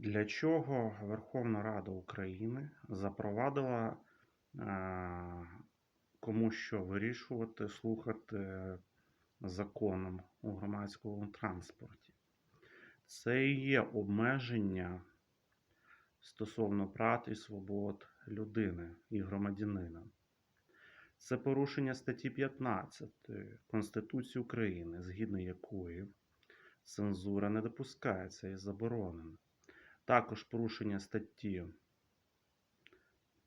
Для чого Верховна Рада України запровадила е, кому що вирішувати, слухати законом у громадському транспорті? Це і є обмеження стосовно прав і свобод людини і громадянина. Це порушення статті 15 Конституції України, згідно якої цензура не допускається і заборонена. Також порушення статті,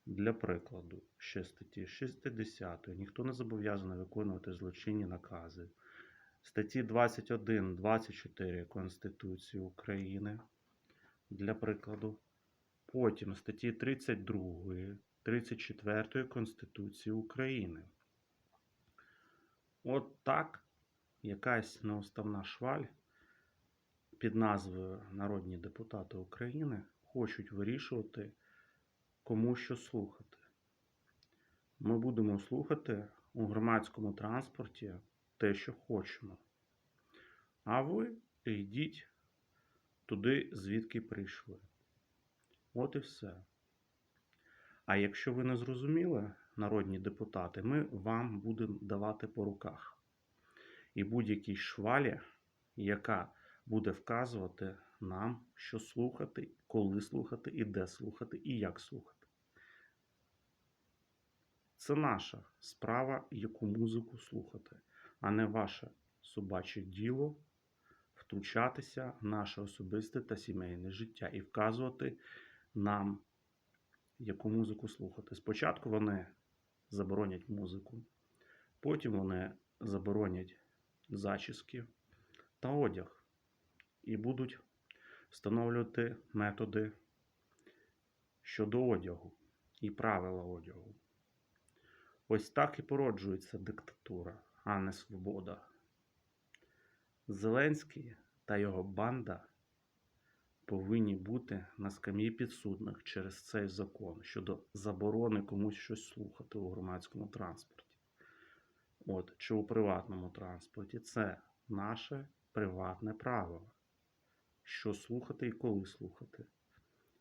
для прикладу, ще статті 60. Ніхто не зобов'язаний виконувати злочинні накази. Статті 21, 24 Конституції України, для прикладу. Потім статті 32, 34 Конституції України. От так якась неуставна шваль під назвою Народні депутати України хочуть вирішувати, кому що слухати. Ми будемо слухати у громадському транспорті те, що хочемо. А ви йдіть туди, звідки прийшли. От і все. А якщо ви не зрозуміли, народні депутати, ми вам будемо давати по руках. І будь-якій швалі, яка буде вказувати нам, що слухати, коли слухати, і де слухати, і як слухати. Це наша справа, яку музику слухати, а не ваше собаче діло втручатися в наше особисте та сімейне життя і вказувати нам, яку музику слухати. Спочатку вони заборонять музику, потім вони заборонять зачіски та одяг і будуть встановлювати методи щодо одягу і правила одягу. Ось так і породжується диктатура, а не свобода. Зеленський та його банда повинні бути на скам'ї підсудних через цей закон щодо заборони комусь щось слухати у громадському транспорті. От, чи у приватному транспорті. Це наше приватне право, що слухати і коли слухати,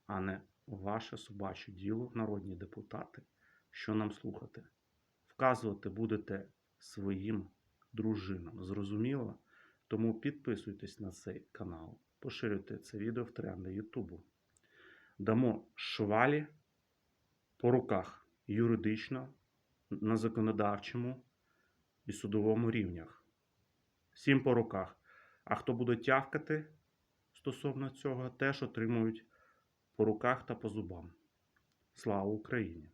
а не ваше собаче діло, народні депутати, що нам слухати. Вказувати будете своїм дружинам. Зрозуміло? Тому підписуйтесь на цей канал, поширюйте це відео в тренди Ютубу. Дамо швалі по руках юридично, на законодавчому і судовому рівнях. Всім по руках. А хто буде тявкати стосовно цього, теж отримують по руках та по зубам. Слава Україні!